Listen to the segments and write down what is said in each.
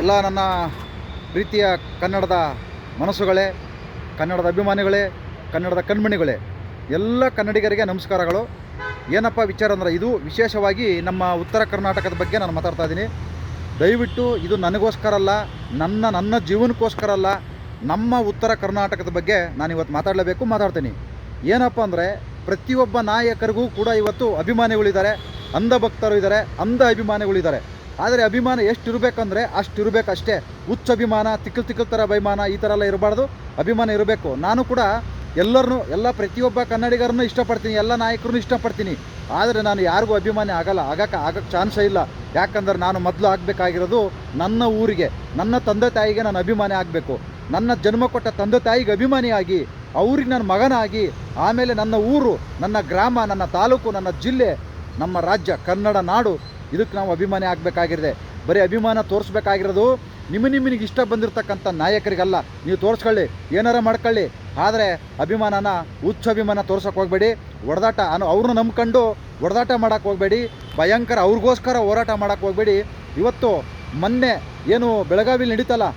ಎಲ್ಲ ನನ್ನ ಪ್ರೀತಿಯ ಕನ್ನಡದ ಮನಸ್ಸುಗಳೇ, ಕನ್ನಡದ ಅಭಿಮಾನಿಗಳೇ, ಕನ್ನಡದ ಕಣ್ಮಣಿಗಳೇ, ಎಲ್ಲ ಕನ್ನಡಿಗರಿಗೆ ನಮಸ್ಕಾರಗಳು. ಏನಪ್ಪ ವಿಚಾರ ಅಂದರೆ ಇದು ವಿಶೇಷವಾಗಿ ನಮ್ಮ ಉತ್ತರ ಕರ್ನಾಟಕದ ಬಗ್ಗೆ ನಾನು ಮಾತಾಡ್ತಾ ಇದ್ದೀನಿ. ದಯವಿಟ್ಟು ಇದು ನನಗೋಸ್ಕರ ಅಲ್ಲ, ನನ್ನ ನನ್ನ ಜೀವನಕ್ಕೋಸ್ಕರ ಅಲ್ಲ, ನಮ್ಮ ಉತ್ತರ ಕರ್ನಾಟಕದ ಬಗ್ಗೆ ನಾನು ಇವತ್ತು ಮಾತಾಡಲೇಬೇಕು, ಮಾತಾಡ್ತೀನಿ. ಏನಪ್ಪ ಅಂದರೆ ಪ್ರತಿಯೊಬ್ಬ ನಾಯಕರಿಗೂ ಕೂಡ ಇವತ್ತು ಅಭಿಮಾನಿಗಳಿದ್ದಾರೆ ಅಂಧ ಭಕ್ತರು ಇದ್ದಾರೆ, ಅಂಧ ಅಭಿಮಾನಿಗಳಿದ್ದಾರೆ. ಆದರೆ ಅಭಿಮಾನ ಎಷ್ಟು ಇರಬೇಕಂದ್ರೆ ಅಷ್ಟು ಇರಬೇಕಷ್ಟೇ ಹುಚ್ಚ ಅಭಿಮಾನ, ತಿಕ್ಕಲ್ ತಿಕ್ಕಲ್ ಥರ ಅಭಿಮಾನ ಈ ಥರ ಎಲ್ಲ ಇರಬಾರ್ದು. ಅಭಿಮಾನ ಇರಬೇಕು. ನಾನು ಕೂಡ ಎಲ್ಲರನ್ನೂ, ಎಲ್ಲ ಪ್ರತಿಯೊಬ್ಬ ಕನ್ನಡಿಗರನ್ನು ಇಷ್ಟಪಡ್ತೀನಿ, ಎಲ್ಲ ನಾಯಕರನ್ನು ಇಷ್ಟಪಡ್ತೀನಿ. ಆದರೆ ನಾನು ಯಾರಿಗೂ ಅಭಿಮಾನಿ ಆಗಲ್ಲ, ಆಗಕ್ಕೆ ಆಗಕ್ಕೆ ಚಾನ್ಸೇ ಇಲ್ಲ. ಯಾಕಂದ್ರೆ ನಾನು ಮೊದಲು ಆಗಬೇಕಾಗಿರೋದು ನನ್ನ ಊರಿಗೆ, ನನ್ನ ತಂದೆ ತಾಯಿಗೆ ನಾನು ಅಭಿಮಾನಿ ಆಗಬೇಕು. ನನ್ನ ಜನ್ಮ ಕೊಟ್ಟ ತಂದೆ ತಾಯಿಗೆ ಅಭಿಮಾನಿಯಾಗಿ, ಅವ್ರಿಗೆ ನನ್ನ ಮಗನಾಗಿ, ಆಮೇಲೆ ನನ್ನ ಊರು, ನನ್ನ ಗ್ರಾಮ, ನನ್ನ ತಾಲೂಕು, ನನ್ನ ಜಿಲ್ಲೆ, ನಮ್ಮ ರಾಜ್ಯ, ಕನ್ನಡ ನಾಡು ಇದಕ್ಕೆ ನಾವು ಅಭಿಮಾನಿ ಆಗಬೇಕಾಗಿದೆ. ಬರೀ ಅಭಿಮಾನ ತೋರಿಸ್ಬೇಕಾಗಿರೋದು ನಿಮ್ಮ ನಿಮ್ಮನಿಗೆ ಇಷ್ಟ ಬಂದಿರತಕ್ಕಂಥ ನಾಯಕರಿಗಲ್ಲ. ನೀವು ತೋರಿಸ್ಕೊಳ್ಳಿ, ಏನಾರ ಮಾಡ್ಕೊಳ್ಳಿ. ಆದರೆ ಅಭಿಮಾನನ, ಹುಚ್ಚು ಅಭಿಮಾನ ತೋರ್ಸೋಕೆ ಹೋಗಬೇಡಿ. ಹೊಡೆದಾಟ ಅನ್ನೋ ಅವ್ರನ್ನ ನಂಬ್ಕೊಂಡು ಹೊಡೆದಾಟ ಮಾಡೋಕೆ ಹೋಗಬೇಡಿ. ಭಯಂಕರ ಅವ್ರಿಗೋಸ್ಕರ ಹೋರಾಟ ಮಾಡೋಕೆ ಹೋಗಬೇಡಿ. ಇವತ್ತು ಮೊನ್ನೆ ಏನು ಬೆಳಗಾವಿಲಿ ನಡೀತಲ್ಲ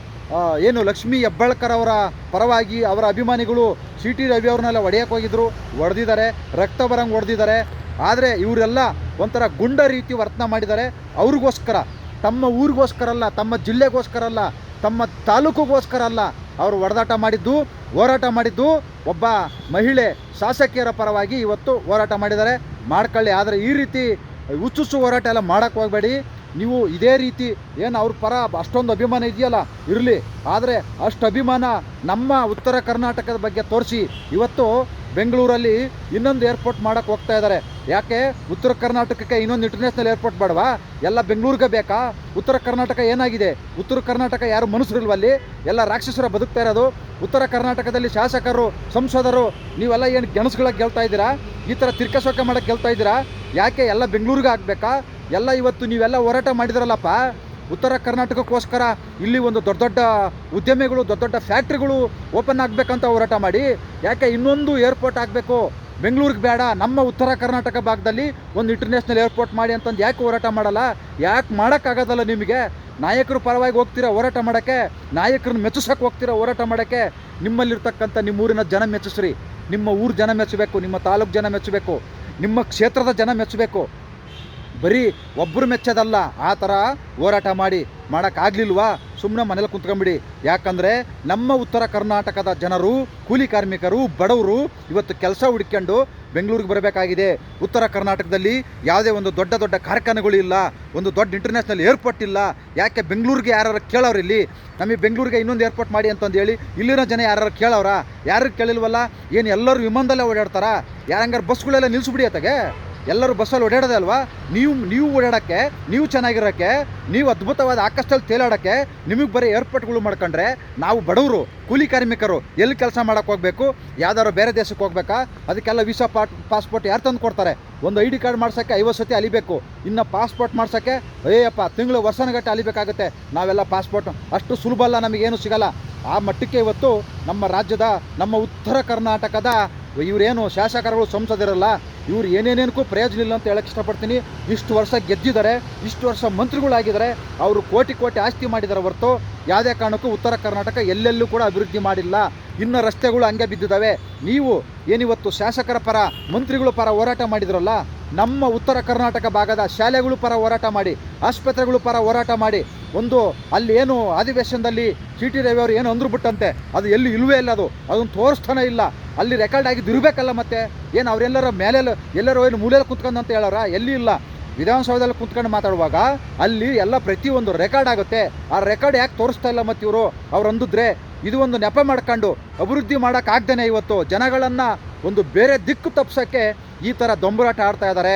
ಏನು ಲಕ್ಷ್ಮೀ ಹೆಬ್ಬಾಳ್ಕರ್ ಅವರ ಪರವಾಗಿ ಅವರ ಅಭಿಮಾನಿಗಳು ಸಿ ಟಿ ರವಿ ಅವ್ರನ್ನೆಲ್ಲ ಹೊಡೆಯಕ್ಕೆ ಹೋಗಿದ್ರು. ಹೊಡೆದಿದ್ದಾರೆ, ರಕ್ತ ಬರಂಗೆ ಹೊಡೆದಿದ್ದಾರೆ. ಆದರೆ ಇವರೆಲ್ಲ ಒಂಥರ ಗುಂಡ ರೀತಿ ವರ್ತನೆ ಮಾಡಿದ್ದಾರೆ. ಅವ್ರಿಗೋಸ್ಕರ, ತಮ್ಮ ಊರಿಗೋಸ್ಕರ ಅಲ್ಲ, ತಮ್ಮ ಜಿಲ್ಲೆಗೋಸ್ಕರ ಅಲ್ಲ, ತಮ್ಮ ತಾಲೂಕುಗೋಸ್ಕರ ಅಲ್ಲ ಅವರು ಹೊಡೆದಾಟ ಮಾಡಿದ್ದು, ಹೋರಾಟ ಮಾಡಿದ್ದು ಒಬ್ಬ ಮಹಿಳೆ ಶಾಸಕಿಯರ ಪರವಾಗಿ ಇವತ್ತು ಹೋರಾಟ ಮಾಡಿದ್ದಾರೆ. ಮಾಡ್ಕೊಳ್ಳಿ, ಆದರೆ ಈ ರೀತಿ ಹುಚ್ಚುಚ್ಚು ಹೋರಾಟ ಎಲ್ಲ ಮಾಡೋಕ್ಕೆ ಹೋಗಬೇಡಿ. ನೀವು ಇದೇ ರೀತಿ ಏನು ಅವ್ರ ಪರ ಅಷ್ಟೊಂದು ಅಭಿಮಾನ ಇದೆಯಲ್ಲ? ಇರಲಿ. ಆದರೆ ಅಷ್ಟು ಅಭಿಮಾನ ನಮ್ಮ ಉತ್ತರ ಕರ್ನಾಟಕದ ಬಗ್ಗೆ ತೋರಿಸಿ. ಇವತ್ತು ಬೆಂಗಳೂರಲ್ಲಿ ಇನ್ನೊಂದು ಏರ್ಪೋರ್ಟ್ ಮಾಡೋಕ್ಕೆ ಹೋಗ್ತಾ ಇದ್ದಾರೆ ಯಾಕೆ? ಉತ್ತರ ಕರ್ನಾಟಕಕ್ಕೆ ಇನ್ನೊಂದು ಇಂಟರ್ನ್ಯಾಷನಲ್ ಏರ್ಪೋರ್ಟ್ ಬೇಡವಾ? ಎಲ್ಲ ಬೆಂಗಳೂರಿಗೆ ಬೇಕಾ? ಉತ್ತರ ಕರ್ನಾಟಕ ಏನಾಗಿದೆ? ಉತ್ತರ ಕರ್ನಾಟಕ ಯಾರು ಮನುಷ್ಯರಿಲ್ವಲ್ಲಿ ಎಲ್ಲ ರಾಕ್ಷಸರ ಬದುಕ್ತಾ ಇರೋದು? ಉತ್ತರ ಕರ್ನಾಟಕದಲ್ಲಿ ಶಾಸಕರು, ಸಂಸದರು, ನೀವೆಲ್ಲ ಏನು ಗೆಣಸುಗಳಾಗಿ ಗೆಲ್ತಾ ಇದ್ದೀರಾ? ಈ ಥರ ತಿರ್ಕಸೋಕೆ ಮಾಡೋಕ್ಕೆ ಗೆಲ್ತಾ ಇದ್ದೀರಾ? ಯಾಕೆ ಎಲ್ಲ ಬೆಂಗಳೂರಿಗೆ ಆಗಬೇಕಾ? ಎಲ್ಲ ಇವತ್ತು ನೀವೆಲ್ಲ ಹೋರಾಟ ಮಾಡಿದ್ರಲ್ಲಪ್ಪ? ಉತ್ತರ ಕರ್ನಾಟಕಕ್ಕೋಸ್ಕರ ಇಲ್ಲಿ ಒಂದು ದೊಡ್ಡ ದೊಡ್ಡ ಉದ್ಯಮಿಗಳು, ದೊಡ್ಡ ದೊಡ್ಡ ಫ್ಯಾಕ್ಟ್ರಿಗಳು ಓಪನ್ ಆಗಬೇಕಂತ ಹೋರಾಟ ಮಾಡಿ. ಯಾಕೆ ಇನ್ನೊಂದು ಏರ್ಪೋರ್ಟ್ ಆಗಬೇಕು? ಬೆಂಗಳೂರಿಗೆ ಬೇಡ, ನಮ್ಮ ಉತ್ತರ ಕರ್ನಾಟಕ ಭಾಗದಲ್ಲಿ ಒಂದು ಇಂಟರ್ನ್ಯಾಷನಲ್ ಏರ್ಪೋರ್ಟ್ ಮಾಡಿ ಅಂತಂದು ಯಾಕೆ ಹೋರಾಟ ಮಾಡಲ್ಲ? ಯಾಕೆ ಮಾಡೋಕ್ಕಾಗೋದಲ್ಲ ನಿಮಗೆ? ನಾಯಕರು ಪರವಾಗಿ ಹೋಗ್ತೀರಾ ಹೋರಾಟ ಮಾಡೋಕ್ಕೆ? ನಾಯಕರನ್ನ ಮೆಚ್ಚಿಸೋಕೆ ಹೋಗ್ತೀರಾ ಹೋರಾಟ ಮಾಡೋಕ್ಕೆ? ನಿಮ್ಮಲ್ಲಿರ್ತಕ್ಕಂಥ ನಿಮ್ಮ ಊರಿನ ಜನ ಮೆಚ್ಚಿಸ್ರಿ. ನಿಮ್ಮ ಊರು ಜನ ಮೆಚ್ಚಬೇಕು, ನಿಮ್ಮ ತಾಲೂಕು ಜನ ಮೆಚ್ಚಬೇಕು, ನಿಮ್ಮ ಕ್ಷೇತ್ರದ ಜನ ಮೆಚ್ಚಬೇಕು. ಬರೀ ಒಬ್ಬರು ಮೆಚ್ಚೋದಲ್ಲ, ಆ ಥರ ಹೋರಾಟ ಮಾಡಿ ಮಾಡೋಕ್ಕಾಗಲಿಲ್ವಾ? ಸುಮ್ಮನೆ ಮನೇಲಿ ಕುಂತ್ಕೊಂಬಿಡಿ ಯಾಕಂದರೆ ನಮ್ಮ ಉತ್ತರ ಕರ್ನಾಟಕದ ಜನರು, ಕೂಲಿ ಕಾರ್ಮಿಕರು, ಬಡವರು ಇವತ್ತು ಕೆಲಸ ಹುಡ್ಕೊಂಡು ಬೆಂಗಳೂರಿಗೆ ಬರಬೇಕಾಗಿದೆ. ಉತ್ತರ ಕರ್ನಾಟಕದಲ್ಲಿ ಯಾವುದೇ ಒಂದು ದೊಡ್ಡ ದೊಡ್ಡ ಕಾರ್ಖಾನೆಗಳು ಇಲ್ಲ, ಒಂದು ದೊಡ್ಡ ಇಂಟರ್ನ್ಯಾಷನಲ್ ಏರ್ಪೋರ್ಟ್ ಇಲ್ಲ. ಯಾಕೆ ಬೆಂಗಳೂರಿಗೆ ಯಾರು ಕೇಳೋರು ಇಲ್ಲಿ? ನಮಗೆ ಬೆಂಗಳೂರಿಗೆ ಇನ್ನೊಂದು ಏರ್ಪೋರ್ಟ್ ಮಾಡಿ ಅಂತಂದು ಹೇಳಿ, ಇಲ್ಲಿರೋ ಜನ ಯಾರು ಕೇಳೋರಾ? ಯಾರು ಕೇಳಿಲ್ವಲ್ಲ? ಏನು ಎಲ್ಲರೂ ವಿಮಾನದಲ್ಲೇ ಓಡಾಡ್ತಾರಾ? ಯಾರಂಗಾರು ಬಸ್ಗಳೆಲ್ಲ ನಿಲ್ಲಿಸ್ಬಿಡಿ ಅತ್ತಾಗೆ? ಎಲ್ಲರೂ ಬಸ್ಸಲ್ಲಿ ಓಡಾಡೋದೇ ಅಲ್ವಾ? ನೀವು ನೀವು ಓಡಾಡೋಕ್ಕೆ, ನೀವು ಚೆನ್ನಾಗಿರೋಕ್ಕೆ, ನೀವು ಅದ್ಭುತವಾದ ಆಕಾಶದಲ್ಲಿ ತೇಲಾಡೋಕ್ಕೆ ನಿಮಗೆ ಬರೀ ಏರ್ಪೋರ್ಟ್ಗಳು ಮಾಡ್ಕೊಂಡ್ರೆ ನಾವು ಬಡವರು, ಕೂಲಿ ಕಾರ್ಮಿಕರು ಎಲ್ಲಿ ಕೆಲಸ ಮಾಡೋಕ್ಕೆ ಹೋಗಬೇಕು? ಯಾವ್ದಾದ್ರು ಬೇರೆ ದೇಶಕ್ಕೆ ಹೋಗ್ಬೇಕಾ? ಅದಕ್ಕೆಲ್ಲ ವೀಸಾ ಪಾಟ್, ಪಾಸ್ಪೋರ್ಟ್ ಯಾರು ತಂದು ಕೊಡ್ತಾರೆ? ಒಂದು ಐ ಡಿ ಕಾರ್ಡ್ ಮಾಡ್ಸೋಕ್ಕೆ ಐವತ್ತು ಸತಿ ಅಲಿಬೇಕು. ಇನ್ನು ಪಾಸ್ಪೋರ್ಟ್ ಮಾಡ್ಸೋಕ್ಕೆ ಅಯ್ಯಪ್ಪ ತಿಂಗಳು ವರ್ಷನಗಟ್ಟೆ ಅಲಿಬೇಕಾಗುತ್ತೆ. ನಾವೆಲ್ಲ ಪಾಸ್ಪೋರ್ಟ್. ಅಷ್ಟು ಸುಲಭ ಅಲ್ಲ, ನಮಗೇನು ಸಿಗಲ್ಲ. ಆ ಮಟ್ಟಕ್ಕೆ ಇವತ್ತು ನಮ್ಮ ರಾಜ್ಯದ, ನಮ್ಮ ಉತ್ತರ ಕರ್ನಾಟಕದ ಇವರೇನು ಶಾಸಕರುಗಳು ಸಂಸದರಲ್ಲ, ಇವ್ರು ಏನೇನೇನಕ್ಕೂ ಪ್ರಯೋಜನ ಇಲ್ಲ ಅಂತ ಹೇಳಕ್ಕೆ ಇಷ್ಟಪಡ್ತೀನಿ. ಇಷ್ಟು ವರ್ಷ ಗೆದ್ದಿದ್ದಾರೆ, ಇಷ್ಟು ವರ್ಷ ಮಂತ್ರಿಗಳಾಗಿದ್ದಾರೆ, ಅವರು ಕೋಟಿ ಕೋಟಿ ಆಸ್ತಿ ಮಾಡಿದ್ದಾರೆ ಹೊರತು ಯಾವುದೇ ಕಾರಣಕ್ಕೂ ಉತ್ತರ ಕರ್ನಾಟಕ ಎಲ್ಲೆಲ್ಲೂ ಕೂಡ ಅಭಿವೃದ್ಧಿ ಮಾಡಿಲ್ಲ. ಇನ್ನು ರಸ್ತೆಗಳು ಹಂಗೆ ಬಿದ್ದಿದ್ದಾವೆ. ನೀವು ಏನಿವತ್ತು ಶಾಸಕರ ಪರ, ಮಂತ್ರಿಗಳ ಪರ ಹೋರಾಟ ಮಾಡಿದ್ರಲ್ಲ ನಮ್ಮ ಉತ್ತರ ಕರ್ನಾಟಕ ಭಾಗದ ಶಾಲೆಗಳು ಪರ ಹೋರಾಟ ಮಾಡಿ, ಆಸ್ಪತ್ರೆಗಳು ಪರ ಹೋರಾಟ ಮಾಡಿ, ಒಂದು ಅಲ್ಲಿ ಏನು ಅಧಿವೇಶನದಲ್ಲಿ ಸಿ ಟಿ ರವಿ ಅವರು ಏನು ಅಂದ್ರು ಬಿಟ್ಟಂತೆ ಅದು ಎಲ್ಲಿ ಇಲ್ಲವೇ ಇಲ್ಲ ಅದು ಅದನ್ನು ತೋರಿಸ್ತಾನೆ ಇಲ್ಲ. ಅಲ್ಲಿ ರೆಕಾರ್ಡ್ ಆಗಿದ್ದು ಇರಬೇಕಲ್ಲ ಮತ್ತೆ? ಏನು ಅವರೆಲ್ಲರ ಮೇಲೆ ಎಲ್ಲರೂ ಏನು ಮೂಲೆಯಲ್ಲಿ ಕುತ್ಕೊಂಡು ಅಂತ ಹೇಳೋರ? ಎಲ್ಲಿ ಇಲ್ಲ. ವಿಧಾನಸೌಧದಲ್ಲಿ ಕುತ್ಕೊಂಡು ಮಾತಾಡುವಾಗ ಅಲ್ಲಿ ಎಲ್ಲ ಪ್ರತಿಯೊಂದು ರೆಕಾರ್ಡ್ ಆಗುತ್ತೆ. ಆ ರೆಕಾರ್ಡ್ ಯಾಕೆ ತೋರಿಸ್ತಾ ಇಲ್ಲ ಮತ್ತಿವರು? ಇವರು ಅವ್ರು ಅಂದಿದ್ರೆ ಇದು ಒಂದು ನೆಪ ಮಾಡ್ಕೊಂಡು ಅಭಿವೃದ್ಧಿ ಮಾಡೋಕ್ಕಾಗ್ದೇನೆ ಇವತ್ತು. ಜನಗಳನ್ನು ಒಂದು ಬೇರೆ ದಿಕ್ಕು ತಪ್ಸೋಕ್ಕೆ ಈ ಥರ ದೊಂಬರಾಟ ಆಡ್ತಾ ಇದ್ದಾರೆ.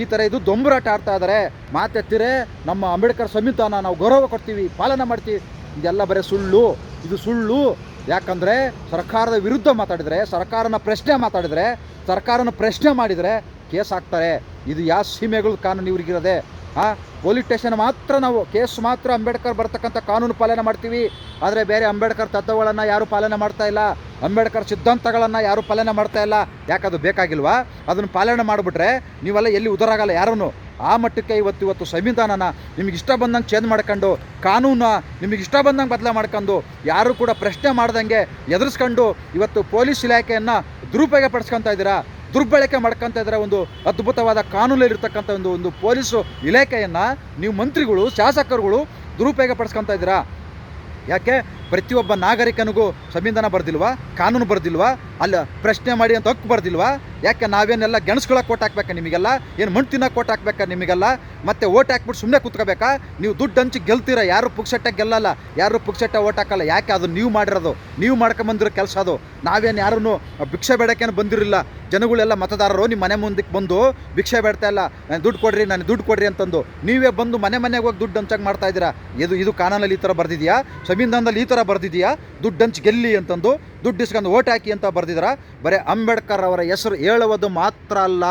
ಈ ಥರ ಇದು ದೊಂಬರಾಟ ಆಡ್ತಾ ಇದ್ದಾರೆ. ಮಾತೆತ್ತಿರೆ ನಮ್ಮ ಅಂಬೇಡ್ಕರ್ ಸಂವಿಧಾನ ನಾವು ಗೌರವ ಕೊಡ್ತೀವಿ, ಪಾಲನೆ ಮಾಡ್ತೀವಿ. ಇದೆಲ್ಲ ಬರೀ ಸುಳ್ಳು. ಇದು ಸುಳ್ಳು. ಯಾಕಂದರೆ ಸರ್ಕಾರದ ವಿರುದ್ಧ ಮಾತಾಡಿದರೆ, ಸರ್ಕಾರನ ಪ್ರಶ್ನೆ ಮಾತಾಡಿದರೆ, ಸರ್ಕಾರನ ಪ್ರಶ್ನೆ ಮಾಡಿದರೆ ಕೇಸ್ ಹಾಕ್ತಾರೆ. ಇದು ಯಾವ ಸೀಮೆಗಳು ಕಾನೂನು ಇವ್ರಿಗಿರೋದೆ ಆ? ಪೊಲೀಸ್ ಸ್ಟೇಷನ್ ಮಾತ್ರ ನಾವು, ಕೇಸ್ ಮಾತ್ರ ಅಂಬೇಡ್ಕರ್ ಬರ್ತಕ್ಕಂಥ ಕಾನೂನು ಪಾಲನೆ ಮಾಡ್ತೀವಿ. ಆದರೆ ಬೇರೆ ಅಂಬೇಡ್ಕರ್ ತತ್ವಗಳನ್ನು ಯಾರೂ ಪಾಲನೆ ಮಾಡ್ತಾ ಇಲ್ಲ. ಅಂಬೇಡ್ಕರ್ ಸಿದ್ಧಾಂತಗಳನ್ನು ಯಾರೂ ಪಾಲನೆ ಮಾಡ್ತಾ ಇಲ್ಲ. ಯಾಕದು ಬೇಕಾಗಿಲ್ವಾ? ಅದನ್ನು ಪಾಲನೆ ಮಾಡಿಬಿಟ್ರೆ ನೀವೆಲ್ಲ ಎಲ್ಲಿ ಉದರಾಗಲ್ಲ ಯಾರನ್ನು ಆ ಮಟ್ಟಕ್ಕೆ ಇವತ್ತು ಇವತ್ತು ಸಂವಿಧಾನನ ನಿಮಗೆ ಇಷ್ಟ ಬಂದಂಗೆ ಚೇಂಜ್ ಮಾಡ್ಕೊಂಡು, ಕಾನೂನ ನಿಮಗೆ ಇಷ್ಟ ಬಂದಂಗೆ ಬದಲಾವಣೆ ಮಾಡ್ಕೊಂಡು, ಯಾರೂ ಕೂಡ ಪ್ರಶ್ನೆ ಮಾಡ್ದಂಗೆ ಎದುರಿಸ್ಕೊಂಡು ಇವತ್ತು ಪೊಲೀಸ್ ಇಲಾಖೆಯನ್ನು ದುರುಪಯೋಗ ಪಡಿಸ್ಕೊತಾ ಇದ್ದೀರಾ? ದುರ್ಬಳಕೆ ಮಾಡ್ಕೊತ ಇದ್ದಾರೆ? ಒಂದು ಅದ್ಭುತವಾದ ಕಾನೂನಲ್ಲಿರ್ತಕ್ಕಂಥ ಒಂದು ಒಂದು ಪೊಲೀಸು ಇಲಾಖೆಯನ್ನು ನೀವು ಮಂತ್ರಿಗಳು, ಶಾಸಕರುಗಳು ದುರುಪಯೋಗ ಪಡಿಸ್ಕೊತಾ ಇದ್ದೀರಾ? ಯಾಕೆ? ಪ್ರತಿಯೊಬ್ಬ ನಾಗರಿಕನಿಗೂ ಸಂವಿಧಾನ ಬರೆದಿಲ್ವಾ ಕಾನೂನು ಬರ್ದಿಲ್ವಾ ಅಲ್ಲ ಪ್ರಶ್ನೆ ಮಾಡಿ ಅಂತ ಹಕ್ಕು ಬರ್ದಿಲ್ವಾ? ಯಾಕೆ ನಾವೇನೆಲ್ಲ ಗೆಣಸ್ಕೊಳಕ್ಕೆ ಓಟ್ ಹಾಕ್ಬೇಕಾ ನಿಮಗೆಲ್ಲ? ಏನು ಮಣ್ಣು ತಿನ್ನೋಕೆ ಓಟ್ ಹಾಕ್ಬೇಕಾ ನಿಮಗೆಲ್ಲ? ಮತ್ತೆ ಓಟ್ ಹಾಕ್ಬಿಟ್ಟು ಸುಮ್ಮನೆ ಕೂತ್ಕೋಬೇಕಾ? ನೀವು ದುಡ್ಡು ಹಂಚಿ ಗೆಲ್ತೀರಾ? ಯಾರು ಪುಕ್ಸಟ್ಟೆ ಗೆಲ್ಲಲ್ಲ? ಯಾರು ಪುಕ್ಸಟ್ಟೆ ಓಟ್ ಹಾಕಲ್ಲ? ಯಾಕೆ ಅದು ನೀವು ಮಾಡಿರೋದು? ನೀವು ಮಾಡ್ಕೊಂಬಂದಿರೋ ಕೆಲಸ ಅದು. ನಾವೇನು ಯಾರನ್ನು ಭಿಕ್ಷೆ ಬೇಡಕ್ಕೇನು ಬಂದಿರಲಿಲ್ಲ? ಜನಗಳೆಲ್ಲ ಮತದಾರರು ನಿಮ್ಮ ಮನೆ ಮುಂದಕ್ಕೆ ಬಂದು ಭಿಕ್ಷೆ ಬೇಡ್ತಾ ಇಲ್ಲ. ನಾನು ದುಡ್ಡು ಕೊಡ್ರಿ, ನಾನು ದುಡ್ಡು ಕೊಡ್ರಿ ಅಂತಂದು. ನೀವೇ ಬಂದು ಮನೆ ಮನೆಗೆ ಹೋಗಿ ದುಡ್ಡು ಹಂಚಕ್ಕೆ ಮಾಡ್ತಾ ಇದ್ದೀರಾ? ಇದು ಇದು ಕಾನೂನಲ್ಲಿ ಈ ಥರ ಬರ್ದಿದೆಯಾ? ಸಂವಿಧಾನದಲ್ಲಿ ಈ ಥರ ಬರ್ದಿದೆಯಾ? ದುಡ್ಡು ಹಂಚಿ ಗೆಲ್ಲಿ ಅಂತಂದು, ದುಡ್ಡು ಇಸ್ಕೊಂಡು ಓಟ್ ಹಾಕಿ ಅಂತ ಬರ್ದಿದ್ರ? ಬರೀ ಅಂಬೇಡ್ಕರ್ ಅವರ ಹೆಸರು ಹೇಳುವುದು ಮಾತ್ರ ಅಲ್ಲ.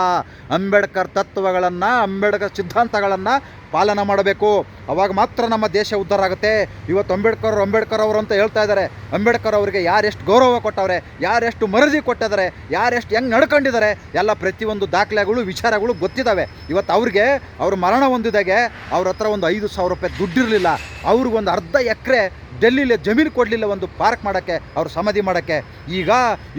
ಅಂಬೇಡ್ಕರ್ ತತ್ವಗಳನ್ನು ಅಂಬೇಡ್ಕರ್ ಸಿದ್ಧಾಂತಗಳನ್ನು ಪಾಲನೆ ಮಾಡಬೇಕು. ಅವಾಗ ಮಾತ್ರ ನಮ್ಮ ದೇಶ ಉದ್ಧಾರ ಆಗುತ್ತೆ. ಇವತ್ತು ಅಂಬೇಡ್ಕರ್ ಅಂಬೇಡ್ಕರ್ ಅವರು ಅಂತ ಹೇಳ್ತಾ ಇದ್ದಾರೆ. ಅಂಬೇಡ್ಕರ್ ಅವರಿಗೆ ಯಾರೆಷ್ಟು ಗೌರವ ಕೊಟ್ಟವ್ರೆ ಯಾರೆಷ್ಟು ಮರದಿ ಕೊಟ್ಟಿದ್ದಾರೆ ಯಾರೆಷ್ಟು ಹೆಂಗೆ ನಡ್ಕೊಂಡಿದ್ದಾರೆ, ಎಲ್ಲ ಪ್ರತಿಯೊಂದು ದಾಖಲೆಗಳು, ವಿಚಾರಗಳು ಗೊತ್ತಿದ್ದಾವೆ. ಇವತ್ತು ಅವ್ರಿಗೆ ಅವ್ರ ಮರಣ ಹೊಂದಿದಾಗೆ ಅವ್ರ ಹತ್ರ ಒಂದು ಐದು ಸಾವಿರ ರೂಪಾಯಿ ದುಡ್ಡಿರಲಿಲ್ಲ. ಅವ್ರಿಗೊಂದು ಅರ್ಧ ಎಕರೆ ಡೆಲ್ಲಿಲಿ ಜಮೀನು ಕೊಡಲಿಲ್ಲ ಒಂದು ಪಾರ್ಕ್ ಮಾಡೋಕ್ಕೆ, ಅವ್ರು ಸಮಾಧಿ ಮಾಡೋಕ್ಕೆ. ಈಗ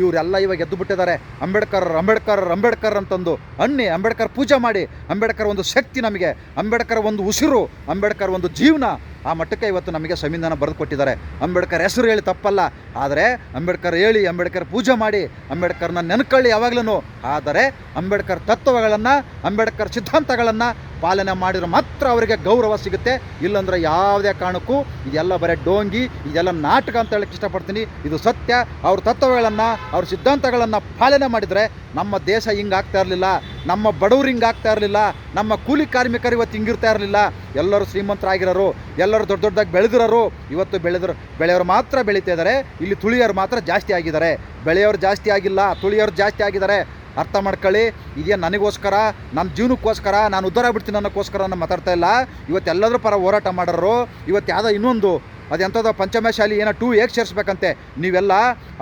ಇವರೆಲ್ಲ ಇವಾಗ ಎದ್ದು ಬಿಟ್ಟಿದ್ದಾರೆ. ಅಂಬೇಡ್ಕರ್ ಅಂಬೇಡ್ಕರ್ ಅಂಬೇಡ್ಕರ್ ಅಂತಂದು ಅನ್ನಿ ಅಂಬೇಡ್ಕರ್ ಪೂಜೆ ಮಾಡಿ, ಅಂಬೇಡ್ಕರ್ ಒಂದು ಶಕ್ತಿ ನಮಗೆ, ಅಂಬೇಡ್ಕರ್ ಒಂದು ಉಸಿರು ಅಂಬೇಡ್ಕರ್ ಒಂದು ಜೀವನ ಆ ಮಟ್ಟಕ್ಕೆ ಇವತ್ತು ನಮಗೆ ಸಂವಿಧಾನ ಬರೆದು ಕೊಟ್ಟಿದ್ದಾರೆ. ಅಂಬೇಡ್ಕರ್ ಹೆಸರು ಹೇಳಿ ತಪ್ಪಲ್ಲ. ಆದರೆ ಅಂಬೇಡ್ಕರ್ ಹೇಳಿ, ಅಂಬೇಡ್ಕರ್ ಪೂಜೆ ಮಾಡಿ, ಅಂಬೇಡ್ಕರ್ನ ನೆನ್ಕೊಳ್ಳಿ ಯಾವಾಗಲೂ ಆದರೆ ಅಂಬೇಡ್ಕರ್ ತತ್ವಗಳನ್ನು, ಅಂಬೇಡ್ಕರ್ ಸಿದ್ಧಾಂತಗಳನ್ನು ಪಾಲನೆ ಮಾಡಿದ್ರೆ ಮಾತ್ರ ಅವರಿಗೆ ಗೌರವ ಸಿಗುತ್ತೆ. ಇಲ್ಲಾಂದ್ರೆ ಯಾವುದೇ ಕಾರಣಕ್ಕೂ ಇದೆಲ್ಲ ಬರೀ ಡೋಂಗಿ, ಇದೆಲ್ಲ ನಾಟಕ ಅಂತ ಹೇಳಕ್ಕೆ ಇಷ್ಟಪಡ್ತೀನಿ. ಇದು ಸತ್ಯ. ಅವ್ರ ತತ್ವಗಳನ್ನು, ಅವ್ರ ಸಿದ್ಧಾಂತಗಳನ್ನು ಪಾಲನೆ ಮಾಡಿದರೆ ನಮ್ಮ ದೇಶ ಹಿಂಗೆ ಆಗ್ತಾ ಇರಲಿಲ್ಲ. ನಮ್ಮ ಬಡವರು ಹಿಂಗೆ ಆಗ್ತಾ ಇರಲಿಲ್ಲ. ನಮ್ಮ ಕೂಲಿ ಕಾರ್ಮಿಕರು ಇವತ್ತು ಹಿಂಗಿರ್ತಾ ಇರಲಿಲ್ಲ. ಎಲ್ಲರೂ ಶ್ರೀಮಂತರಾಗಿರೋರು, ಎಲ್ಲರೂ ದೊಡ್ಡ ದೊಡ್ಡದಾಗಿ ಬೆಳೆದಿರೋರು, ಇವತ್ತು ಬೆಳೆದ್ರು, ಬೆಳೆಯವರು ಮಾತ್ರ ಬೆಳೀತಾ ಇದ್ದಾರೆ. ಇಲ್ಲಿ ತುಳಿಯೋರು ಮಾತ್ರ ಜಾಸ್ತಿ ಆಗಿದ್ದಾರೆ. ಬೆಳೆಯವರು ಜಾಸ್ತಿ ಆಗಿಲ್ಲ ತುಳಿಯೋರು ಜಾಸ್ತಿ ಆಗಿದ್ದಾರೆ. ಅರ್ಥ ಮಾಡ್ಕೊಳ್ಳಿ ಇದೇ ನನಗೋಸ್ಕರ ನನ್ನ ಜೀವನಕ್ಕೋಸ್ಕರ, ನಾನು ಉದ್ಧಾರ ಬಿಡ್ತೀನಿ ಅನ್ನೋಕ್ಕೋಸ್ಕರ ನಾನು ಮಾತಾಡ್ತಾ ಇಲ್ಲ. ಇವತ್ತು ಎಲ್ಲದ್ರ ಪರ ಹೋರಾಟ ಮಾಡೋರು, ಇವತ್ತು ಯಾವುದೋ ಇನ್ನೊಂದು ಅದೆಂಥದ್ದು ಪಂಚಮಶಾಲಿ ಏನೋ ಟೂ ಏಕ್ ಸೇರಿಸ್ಬೇಕಂತೆ. ನೀವೆಲ್ಲ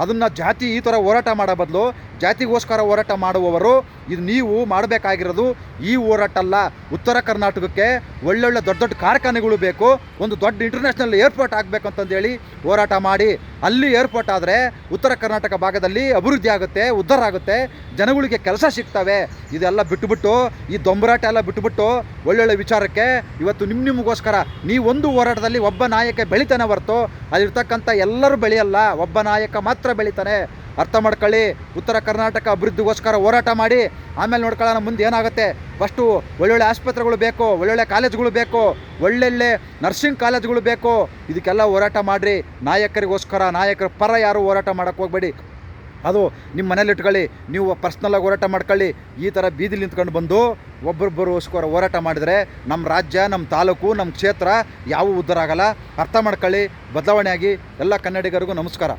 ಅದನ್ನು ಜಾತಿ ಈ ಥರ ಹೋರಾಟ ಮಾಡೋ ಬದಲು, ಜಾತಿಗೋಸ್ಕರ ಹೋರಾಟ ಮಾಡುವವರು, ಇದು ನೀವು ಮಾಡಬೇಕಾಗಿರೋದು ಈ ಹೋರಾಟ ಅಲ್ಲ ಉತ್ತರ ಕರ್ನಾಟಕಕ್ಕೆ ಒಳ್ಳೊಳ್ಳೆ ದೊಡ್ಡ ದೊಡ್ಡ ಕಾರ್ಖಾನೆಗಳು ಬೇಕು, ಒಂದು ದೊಡ್ಡ ಇಂಟರ್ನ್ಯಾಷನಲ್ ಏರ್ಪೋರ್ಟ್ ಆಗಬೇಕು ಅಂತಂದೇಳಿ ಹೋರಾಟ ಮಾಡಿ, ಅಲ್ಲಿ ಏರ್ಪೋರ್ಟ್ ಆದರೆ ಉತ್ತರ ಕರ್ನಾಟಕ ಭಾಗದಲ್ಲಿ ಅಭಿವೃದ್ಧಿ ಆಗುತ್ತೆ, ಉದ್ಧಾರ ಆಗುತ್ತೆ, ಜನಗಳಿಗೆ ಕೆಲಸ ಸಿಗ್ತವೆ. ಇದೆಲ್ಲ ಬಿಟ್ಟುಬಿಟ್ಟು, ಈ ದೊಂಬರಾಟ ಎಲ್ಲ ಬಿಟ್ಟುಬಿಟ್ಟು ಒಳ್ಳೊಳ್ಳೆ ವಿಚಾರಕ್ಕೆ ಇವತ್ತು ನಿಮ್ಮ ನಿಮಗೋಸ್ಕರ ನೀವೊಂದು ಹೋರಾಟದಲ್ಲಿ ಒಬ್ಬ ನಾಯಕ ಬೆಳಿತಾನೆ ಹೊರತು, ಅಲ್ಲಿರ್ತಕ್ಕಂಥ ಎಲ್ಲರೂ ಬೆಳೆಯಲ್ಲ, ಒಬ್ಬ ನಾಯಕ ಮಾತ್ರ ಬೆಳಿತಾನೆ. ಅರ್ಥ ಮಾಡ್ಕೊಳ್ಳಿ. ಉತ್ತರ ಕರ್ನಾಟಕ ಅಭಿವೃದ್ಧಿಗೋಸ್ಕರ ಹೋರಾಟ ಮಾಡಿ. ಆಮೇಲೆ ನೋಡ್ಕೊಳ್ಳೋಣ ಮುಂದೆ ಏನಾಗುತ್ತೆ. ಫಸ್ಟು ಒಳ್ಳೊಳ್ಳೆ ಆಸ್ಪತ್ರೆಗಳು ಬೇಕು, ಒಳ್ಳೊಳ್ಳೆ ಕಾಲೇಜ್ಗಳು ಬೇಕು, ಒಳ್ಳೊಳ್ಳೆ ನರ್ಸಿಂಗ್ ಕಾಲೇಜ್ಗಳು ಬೇಕು. ಇದಕ್ಕೆಲ್ಲ ಹೋರಾಟ ಮಾಡಿರಿ. ನಾಯಕರಿಗೋಸ್ಕರ, ನಾಯಕರ ಪರ ಯಾರು ಹೋರಾಟ ಮಾಡೋಕ್ಕೆ ಹೋಗಬೇಡಿ. ಅದು ನಿಮ್ಮ ಮನೇಲಿ ಇಟ್ಕೊಳ್ಳಿ. ನೀವು ಪರ್ಸ್ನಲಾಗಿ ಹೋರಾಟ ಮಾಡ್ಕೊಳ್ಳಿ. ಈ ಥರ ಬೀದಿಲಿ ನಿಂತ್ಕೊಂಡು ಬಂದು ಒಬ್ಬರೊಬ್ಬರಿಗೋಸ್ಕರ ಹೋರಾಟ ಮಾಡಿದರೆ ನಮ್ಮ ರಾಜ್ಯ, ನಮ್ಮ ತಾಲೂಕು, ನಮ್ಮ ಕ್ಷೇತ್ರ ಯಾವ ಉದ್ದರ ಆಗಲ್ಲ. ಅರ್ಥ ಮಾಡ್ಕೊಳ್ಳಿ. ಬದಲಾವಣೆಯಾಗಿ ಎಲ್ಲ ಕನ್ನಡಿಗರಿಗೂ ನಮಸ್ಕಾರ.